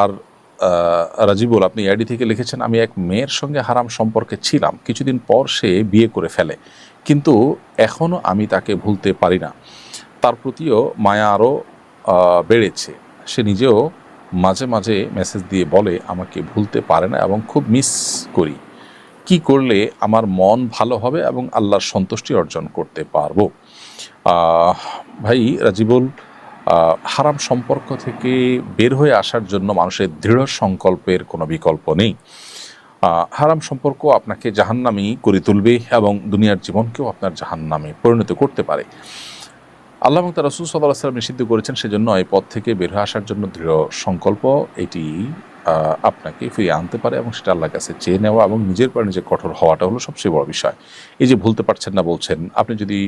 আর রাজিবুল, আপনি আইডি থেকে লিখেছেন, আমি এক মেয়ের সঙ্গে হারাম সম্পর্কে ছিলাম। কিছুদিন পর সে বিয়ে করে ফেলে। কিন্তু এখনও আমি তাকে ভুলতে পারি না। তার প্রতিও মায়া আরও বেড়েছে। সে নিজেও মাঝে মাঝে মেসেজ দিয়ে বলে, আমাকে ভুলতে পারে না এবং খুব মিস করি। কি করলে আমার মন ভালো হবে এবং আল্লাহর সন্তুষ্টি অর্জন করতে পারব? ভাই রাজিবুল হারাম সম্পর্ক থেকে বের হয়ে আসার জন্য মানুষের দৃঢ় সংকল্পের কোনো বিকল্প নেই। হারাম সম্পর্ক আপনাকে জাহান্নামি করে তুলবে এবং দুনিয়ার জীবনকেও আপনার জাহান্নামে পরিণত করতে পারে। আল্লাহ তার রসুল সাল্লাহ সাল্লাম নিষিদ্ধ করেছেন সেজন্য এই পথ থেকে বের হয়ে আসার জন্য দৃঢ় সংকল্প এটি আপনাকে ফিরিয়ে আনতে পারে এবং সেটা আল্লাহর কাছে চেয়ে নেওয়া এবং নিজের পর নিজে কঠোর হওয়াটা হলো সবচেয়ে বড় বিষয়। এই যে ভুলতে পারছেন না বলছেন, আপনি যদি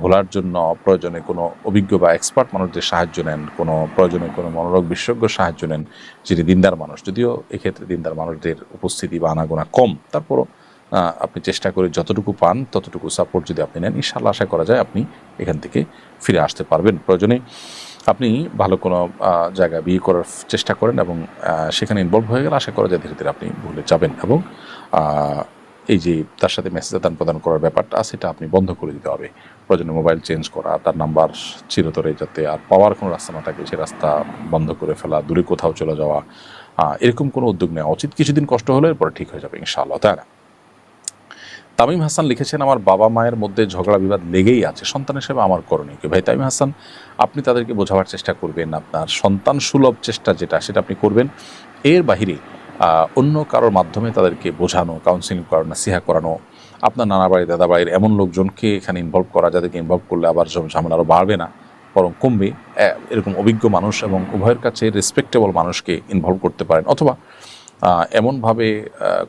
ভোলার জন্য প্রয়োজনে কোনো অভিজ্ঞ বা এক্সপার্ট মানুষদের সাহায্য নেন কোনো প্রয়োজনে কোনো মনোরোগ বিশেষজ্ঞ সাহায্য নেন যিনি দিনদার মানুষ। যদিও এক্ষেত্রে দিনদার মানুষদের উপস্থিতি বা আনাগোনা কম তারপরও আপনি চেষ্টা করে যতটুকু পান ততটুকু সাপোর্ট যদি আপনি নেন ইনশাল্লাহ আশা করা যায় আপনি এখান থেকে ফিরে আসতে পারবেন। প্রয়োজনে আপনি ভালো কোনো আহ, জায়গায় বিয়ে করার চেষ্টা করেন এবং সেখানে ইনভলভ হয়ে গেলে আশা করা যায় ধীরে ধীরে আপনি ভুলে যাবেন এবং এই যে তার সাথে মেসেজ আদান প্রদান করার ব্যাপারটা সেটা আপনি বন্ধ করে দিতে হবে। প্রয়োজনে মোবাইল চেঞ্জ করা, তার নাম্বার চিরতরে যাতে আর পাওয়ার কোনো রাস্তা না থাকে, সে রাস্তা বন্ধ করে ফেলা, দূরে কোথাও চলে যাওয়া এরকম কোনো উদ্যোগ নেওয়া উচিত। কিছুদিন কষ্ট হলে এরপরে ঠিক হয়ে যাবে ইনশাআল্লাহ, তাই না? তামিম হাসান লিখেছেন, আমার বাবা মায়ের মধ্যে ঝগড়া বিবাদ লেগেই আছে। সন্তান হিসেবে আমার করণীয় কি? ভাই তামিম হাসান, আপনি তাদেরকে বোঝাবার চেষ্টা করবেন। আপনার সন্তান সুলভ চেষ্টা যেটা, সেটা আপনি করবেন। এর বাহিরে অন্য কারোর মাধ্যমে তাদেরকে বোঝানো কাউন্সিলিং করানো নাসিহা করানো, আপনার নানা বাড়ি দাদা বাড়ির এমন লোকজনকে এখানে ইনভলভ করা, যাদেরকে ইনভলভ করলে আবার ঝামেলা আরও বাড়বে না, বরং কমবে। এরকম অভিজ্ঞ মানুষ এবং উভয়ের কাছে রেসপেক্টেবল মানুষকে ইনভলভ করতে পারেন অথবা এমনভাবে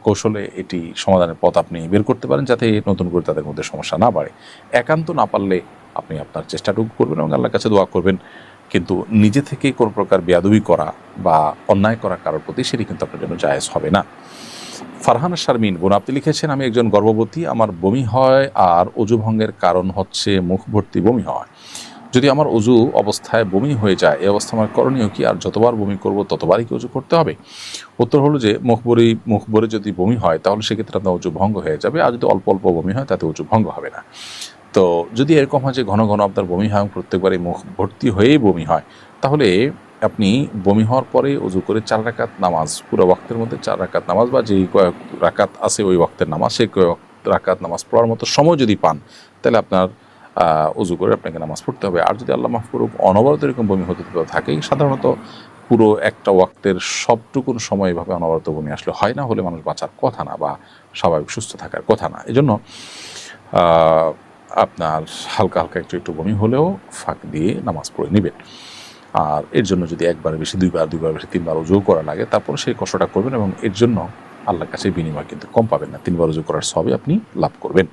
কৌশলে এটি সমাধানের পথ আপনি বের করতে পারেন যাতে নতুন করে তাদের মধ্যে সমস্যা না বাড়ে। একান্ত না পারলে আপনি আপনার চেষ্টাটুকু করবেন এবং আল্লাহর কাছে দোয়া করবেন। কিন্তু নিজে থেকে কোনো প্রকার বেয়াদবি করা বা অন্যায় করা কারোর প্রতি সেটি কিন্তু আপনার জন্য জায়েজ হবে না। ফারহানা শারমিন, বোন, আপনি লিখেছেন, আমি একজন গর্ভবতী, আমার বমি হয় আর অজু ভঙ্গের কারণ হচ্ছে মুখ ভর্তি বমি হয়। যদি আমার অজু অবস্থায় বমি হয়ে যায় এই অবস্থা আমার করণীয় কি? আর যতবার বমি করব, ততবারই কি অজু করতে হবে? উত্তর হলো যে, মুখ ভরে, মুখ যদি বমি হয়, তাহলে সেক্ষেত্রে আপনার উঁচু ভঙ্গ হয়ে যাবে। আর যদি অল্প অল্প বমি হয়, তাতে উঁচু ভঙ্গ হবে না। তো যদি এরকম হয় যে ঘন ঘন আপনার বমি হয় প্রত্যেকবারই মুখ ভর্তি হয়েই বমি হয় তাহলে আপনি বমি হওয়ার পরে উজু করে চার রাকাত নামাজ পুরো ওয়াক্তের মধ্যে চার রাকাত নামাজ বা যেই কয়েক রাকাত আছে ওই ওয়াক্তের নামাজ সেই কয়েক রাকাত নামাজ পড়ার মতো সময় যদি পান তাহলে আপনার উজু করে আপনাকে নামাজ পড়তে হবে। আর যদি আল্লাহ মাফ করুক অনবরত এরকম বমি হতে থাকে সাধারণত পুরো একটা ওয়াক্তের সবটুকুন সময় এভাবে অনবরত বমি আসলে হয় না হলে মানুষ বাঁচার কথা না বা স্বাভাবিক সুস্থ থাকার কথা না। এই জন্য আহ, আপনার হালকা হালকা একটু একটু বমি হলেও ফাঁক দিয়ে নামাজ পড়ে নেবেন। আর এর জন্য যদি একবার বেশি, দুইবার দুইবার বেশি, তিনবার উজু করা লাগে, তারপর সেই কষ্টটা করবেন এবং এর জন্য আল্লাহর কাছে বিনিময় কিন্তু কম পাবেন না। তিনবার উজু করার সবই আপনি লাভ করবেন।